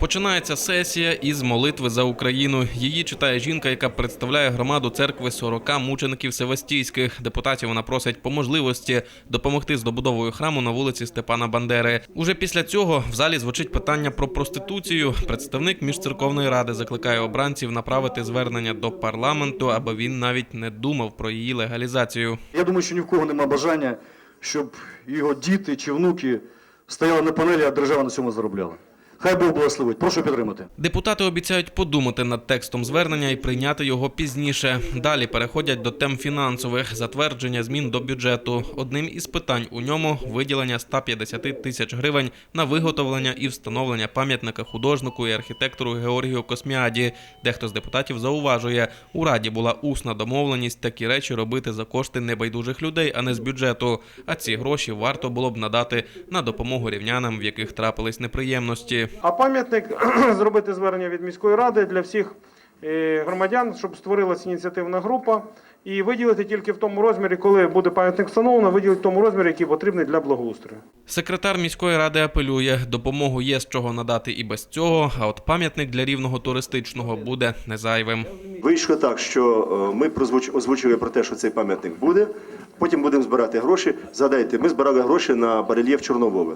Починається сесія із молитви за Україну. Її читає жінка, яка представляє громаду церкви 40 мучеників севастійських. Депутатів вона просить по можливості допомогти з добудовою храму на вулиці Степана Бандери. Уже після цього в залі звучить питання про проституцію. Представник міжцерковної ради закликає обранців направити звернення до парламенту, аби він навіть не думав про її легалізацію. Я думаю, що ні в кого нема бажання, щоб його діти чи внуки стояли на панелі, а держава на цьому заробляла. Хай Бог благословить. Прошу підтримати. Депутати обіцяють подумати над текстом звернення і прийняти його пізніше. Далі переходять до тем фінансових затвердження змін до бюджету. Одним із питань у ньому виділення 150 тисяч гривень на виготовлення і встановлення пам'ятника художнику і архітектору Георгію Косміаді. Дехто з депутатів зауважує, у раді була усна домовленість такі речі робити за кошти небайдужих людей, а не з бюджету. А ці гроші варто було б надати на допомогу рівнянам, в яких трапились неприємності. А пам'ятник зробити звернення від міської ради для всіх е, громадян, щоб створилася ініціативна група, і виділити тільки в тому розмірі, коли буде пам'ятник встановлено, виділити в тому розмірі, який потрібний для благоустрою. Секретар міської ради апелює, допомогу є з чого надати і без цього. А от пам'ятник для рівного туристичного буде не зайвим. Вийшло так, що е, ми озвучили про те, що цей пам'ятник буде. Потім будемо збирати гроші. Згадайте, ми збирали гроші на барельєф Чорновола.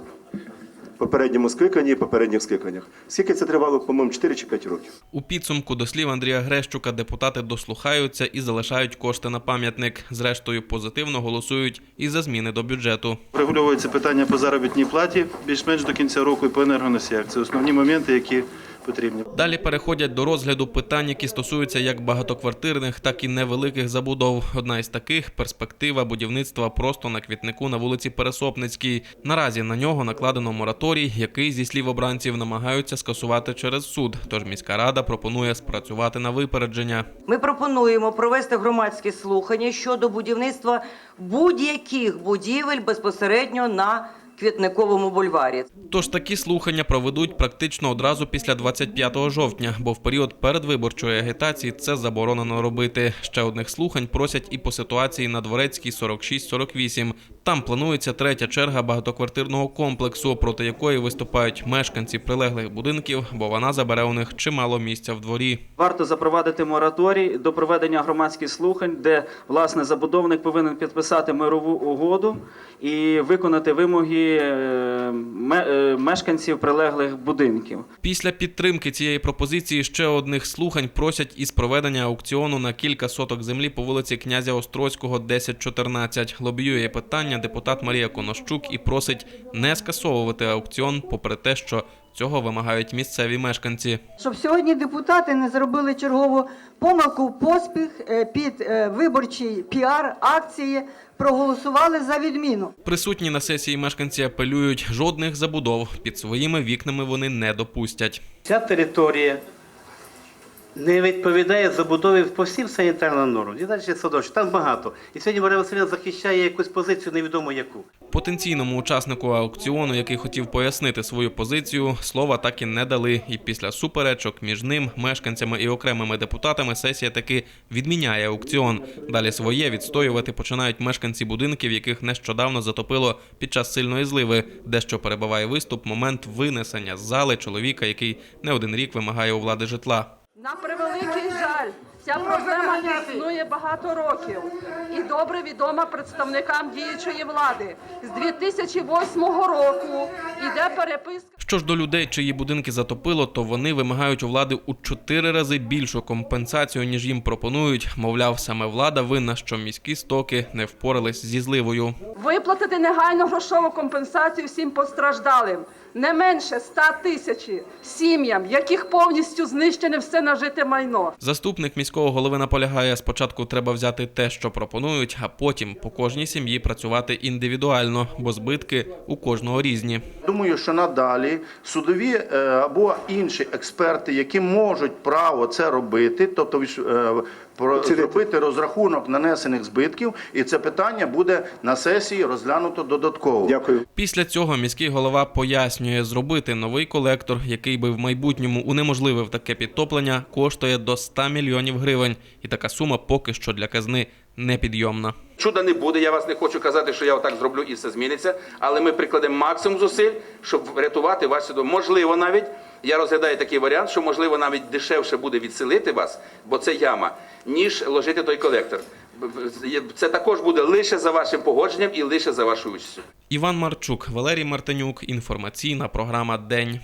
Попередньому скликанні, попередніх скликаннях. Скільки це тривало, по-моєму, 4 чи 5 років. У підсумку, до слів Андрія Грещука, депутати дослухаються і залишають кошти на пам'ятник. Зрештою, позитивно голосують і за зміни до бюджету. Врегульовується питання по заробітній платі більш-менш до кінця року і по енергоносіях. Це основні моменти, які потрібні. Далі переходять до розгляду питань, які стосуються як багатоквартирних, так і невеликих забудов. Одна із таких перспектива будівництва просто на квітнику на вулиці Пересопницькій. Наразі на нього накладено мораторій, який зі слів обранців намагаються скасувати через суд. Тож міська рада пропонує спрацювати на випередження. Ми пропонуємо провести громадські слухання щодо будівництва будь-яких будівель безпосередньо на Квітниковому бульварі. Тож такі слухання проведуть практично одразу після 25 жовтня, бо в період передвиборчої агітації це заборонено робити. Ще одних слухань просять і по ситуації на Дворецькій 46-48. Там планується третя черга багатоквартирного комплексу, проти якої виступають мешканці прилеглих будинків, бо вона забере у них чимало місця в дворі. Варто запровадити мораторій до проведення громадських слухань, де власне забудовник повинен підписати мирову угоду і виконати вимоги е, е, мешканців прилеглих будинків. Після підтримки цієї пропозиції ще одних слухань просять із проведення аукціону на кілька соток землі по вулиці князя Острозького, 1014. Лобіює питання депутат Марія Конощук і просить не скасовувати аукціон, попри те, що цього вимагають місцеві мешканці. щоб сьогодні депутати не зробили чергову помилку, поспіх е, під е, виборчі піар акції, проголосували за відміну. Присутні на сесії мешканці апелюють, жодних забудов під своїми вікнами вони не допустять. Ця територія не відповідає забудові по всім санітарним нормам. І далі садочок, там багато. І сьогодні Марія Васильівна захищає якусь позицію, невідомо яку. Потенційному учаснику аукціону, який хотів пояснити свою позицію, слова так і не дали. І після суперечок між ним, мешканцями і окремими депутатами сесія таки відміняє аукціон. Далі своє відстоювати починають мешканці будинків, яких нещодавно затопило під час сильної зливи, дещо перебиває виступ момент винесення з зали чоловіка, який не один рік вимагає у влади житла. На превеликий жаль, ця проблема існує багато років. І добре відома представникам діючої влади. З 2008 року йде переписка. Що ж до людей, чиї будинки затопило, то вони вимагають у влади у чотири рази більшу компенсацію, ніж їм пропонують. Мовляв, саме влада винна, що міські стоки не впорались зі зливою. Виплатити негайно грошову компенсацію всім постраждалим. Не менше 100 тисяч сім'ям, яких повністю знищене все нажите майно. Заступник міського голови наполягає, спочатку треба взяти те, що пропонують, а потім по кожній сім'ї працювати індивідуально, бо збитки у кожного різні. Думаю, що надалі судові е, або інші експерти, які можуть право це робити, тобто е, зробити розрахунок нанесених збитків, і це питання буде на сесії розглянуто додатково. Дякую. Після цього міський голова пояснює, зробити новий колектор, який би в майбутньому унеможливив таке підтоплення, коштує до 100 мільйонів гривень, і така сума поки що для казни непідйомна. Чуда не буде. Я вас не хочу казати, що я отак зроблю і все зміниться. Але ми прикладемо максимум зусиль, щоб врятувати вас сюди. Можливо, навіть Я розглядаю такий варіант, що можливо навіть дешевше буде відселити вас, бо це яма, ніж ложити той колектор. Це також буде лише за вашим погодженням і лише за вашою участю. Іван Марчук, Валерій Мартинюк. Інформаційна програма День.